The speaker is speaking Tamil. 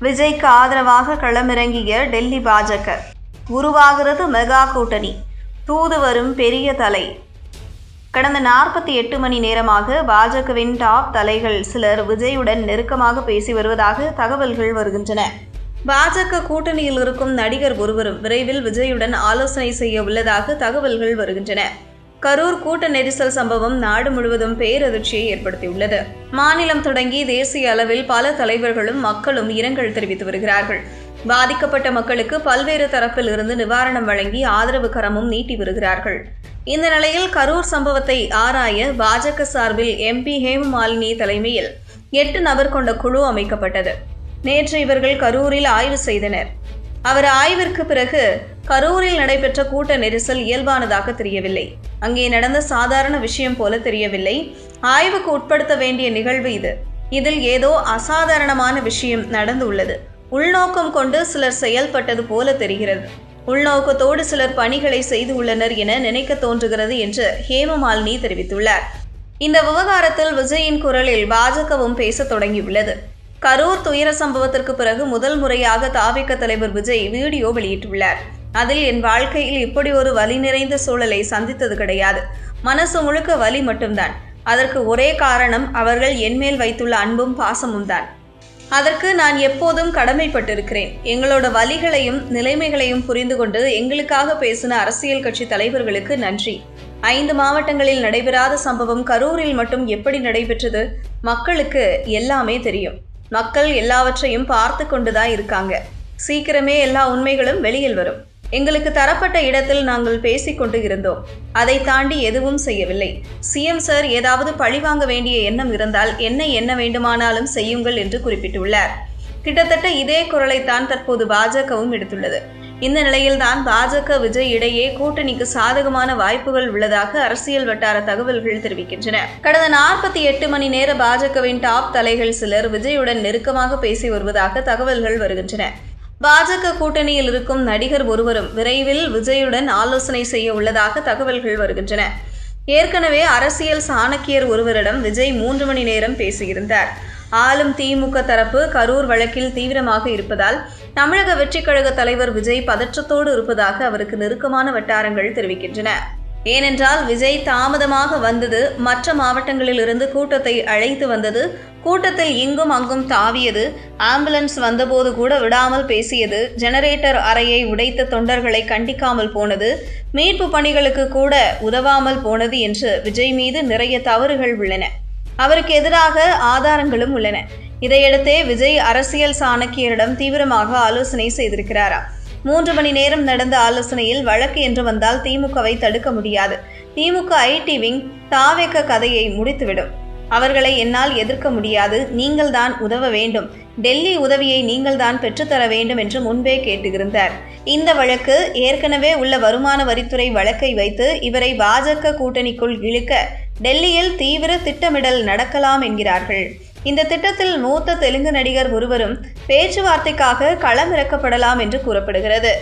விஜய்க்கு ஆதரவாக களமிறங்கிய டெல்லி பாஜக. உருவாகிறது மெகா கூட்டணி. தூது வரும் பெரிய தலை. கடந்த நாற்பத்தி எட்டு மணி நேரமாக பாஜகவின் டாப் தலைகள் சிலர் விஜயுடன் நெருக்கமாக பேசி வருவதாக தகவல்கள் வருகின்றன. பாஜக கூட்டணியில் இருக்கும் நடிகர் ஒருவரும் விரைவில் விஜயுடன் ஆலோசனை செய்ய உள்ளதாக தகவல்கள் வருகின்றன. கரூர் கூட்ட நெரிசல் சம்பவம் நாடு முழுவதும் பேரதிர்ச்சியை ஏற்படுத்தியுள்ளது. மாநிலம் தொடங்கி தேசிய அளவில் பல தலைவர்களும் மக்களும் இரங்கல் தெரிவித்து வருகிறார்கள். பாதிக்கப்பட்ட மக்களுக்கு பல்வேறு தரப்பில் இருந்து நிவாரணம் வழங்கி ஆதரவு கரமும் நீட்டி வருகிறார்கள். இந்த நிலையில் கரூர் சம்பவத்தை ஆராய பாஜக சார்பில் எம்பி ஹேமமாலினி தலைமையில் எட்டு நபர் கொண்ட குழு அமைக்கப்பட்டது. நேற்று இவர்கள் கரூரில் ஆய்வு செய்தனர். அவர் ஆய்விற்கு பிறகு கரூரில் நடைபெற்ற கூட்ட நெரிசல் இயல்பானதாக தெரியவில்லை. அங்கே நடந்த சாதாரண விஷயம் போல தெரியவில்லை. ஆய்வுக்கு உட்படுத்த வேண்டிய நிகழ்வு இது. இதில் ஏதோ அசாதாரணமான விஷயம் நடந்துள்ளது. உள்நோக்கம் கொண்டு சிலர் செயல்பட்டது போல தெரிகிறது. உள்நோக்கத்தோடு சிலர் பணிகளை செய்து உள்ளனர் என நினைக்க தோன்றுகிறது என்று ஹேமமாலினி தெரிவித்துள்ளார். இந்த விவகாரத்தில் விஜயின் குரலில் பாஜகவும் பேசத் தொடங்கியுள்ளது. கரூர் துயர சம்பவத்திற்கு பிறகு முதல் முறையாக தாவிக்க தலைவர் விஜய் வீடியோ வெளியிட்டுள்ளார். அதில் என் வாழ்க்கையில் இப்படி ஒரு வலி நிறைந்த சூழலை சந்தித்தது கிடையாது. மனசு முழுக்க வலி மட்டும்தான். அதற்கு ஒரே காரணம் அவர்கள் என்மேல் வைத்துள்ள அன்பும் பாசமும் தான். அதற்கு நான் எப்போதும் கடமைப்பட்டிருக்கிறேன். எங்களோட வலிகளையும் நிலைமைகளையும் புரிந்து கொண்டு எங்களுக்காக பேசின அரசியல் கட்சி தலைவர்களுக்கு நன்றி. ஐந்து மாவட்டங்களில் நடைபெறாத சம்பவம் கரூரில் மட்டும் எப்படி நடைபெற்றது? மக்களுக்கு எல்லாமே தெரியும். மக்கள் எல்லாவற்றையும் பார்த்து கொண்டுதான் இருக்காங்க. சீக்கிரமே எல்லா உண்மைகளும் வெளியில் வரும். எங்களுக்கு தரப்பட்ட இடத்தில் நாங்கள் பேசிக்கொண்டு இருந்தோம். அதை தாண்டி எதுவும் செய்யவில்லை. சிஎம் சார் ஏதாவது பழிவாங்க வேண்டிய எண்ணம் இருந்தால் என்ன என்ன வேண்டுமானாலும் செய்யுங்கள் என்று குறிப்பிட்டுள்ளார். கிட்டத்தட்ட இதே குரலைத்தான் தற்போது பாஜகவும் எடுத்துள்ளது. இந்த நிலையில்தான் பாஜக விஜய் இடையே கூட்டணிக்கு சாதகமான வாய்ப்புகள் உள்ளதாக அரசியல் வட்டார தகவல்கள் தெரிவிக்கின்றன. கடந்த நாற்பத்தி எட்டு மணி நேர பாஜகவின் டாப் தலைகள் சிலர் விஜயுடன் நெருக்கமாக பேசி வருவதாக தகவல்கள் வருகின்றன. பாஜக கூட்டணியில் இருக்கும் நடிகர் ஒருவரும் விரைவில் விஜயுடன் ஆலோசனை செய்ய உள்ளதாக தகவல்கள் வருகின்றன. ஏற்கனவே அரசியல் சாணக்கியர் ஒருவரிடம் விஜய் மூன்று மணி நேரம் பேசியிருந்தார். ஆளும் திமுக தரப்பு கரூர் வழக்கில் தீவிரமாக இருப்பதால் தமிழக வெற்றிக் கழக தலைவர் விஜய் பதற்றத்தோடு இருப்பதாக அவருக்கு நெருக்கமான வட்டாரங்கள் தெரிவிக்கின்றன. ஏனென்றால் விஜய் தாமதமாக வந்தது மற்ற மாவட்டங்களில் இருந்து கூட்டத்தை அழைத்து வந்தது. கூட்டத்தில் இங்கும் அங்கும் தாவியது. ஆம்புலன்ஸ் வந்தபோது கூட விடாமல் பேசியது. ஜெனரேட்டர் அறையை உடைத்த தொண்டர்களை கண்டிக்காமல் போனது. மீட்பு பணிகளுக்கு கூட உதவாமல் போனது என்று விஜய் மீது நிறைய தவறுகள் உள்ளன. அவருக்கு எதிராக ஆதாரங்களும் உள்ளன. இதையடுத்தே விஜய் அரசியல் சாணக்கியரிடம் தீவிரமாக ஆலோசனை செய்திருக்கிறாரா? மூன்று மணி நேரம் நடந்த ஆலோசனையில் வழக்கு என்று வந்தால் திமுகவை தடுக்க முடியாது. திமுக ஐடி விங் தாவேக்க கதையை முடித்துவிடும். அவர்களை என்னால் எதிர்க்க முடியாது. நீங்கள்தான் உதவ வேண்டும். டெல்லி உதவியை நீங்கள்தான் பெற்றுத்தர வேண்டும் என்று முன்பே கேட்டிருந்தார். இந்த வழக்கு ஏற்கனவே உள்ள வருமான வரித்துறை வழக்கை வைத்து இவரை பாஜக கூட்டணிக்குள் இழுக்க டெல்லியில் தீவிர திட்டமிடல் நடக்கலாம் என்கிறார்கள். இந்த திட்டத்தில் மூத்த தெலுங்கு நடிகர் ஒருவரும் பேச்சுவார்த்தைக்காக களமிறக்கப்படலாம் என்று கூறப்படுகிறது.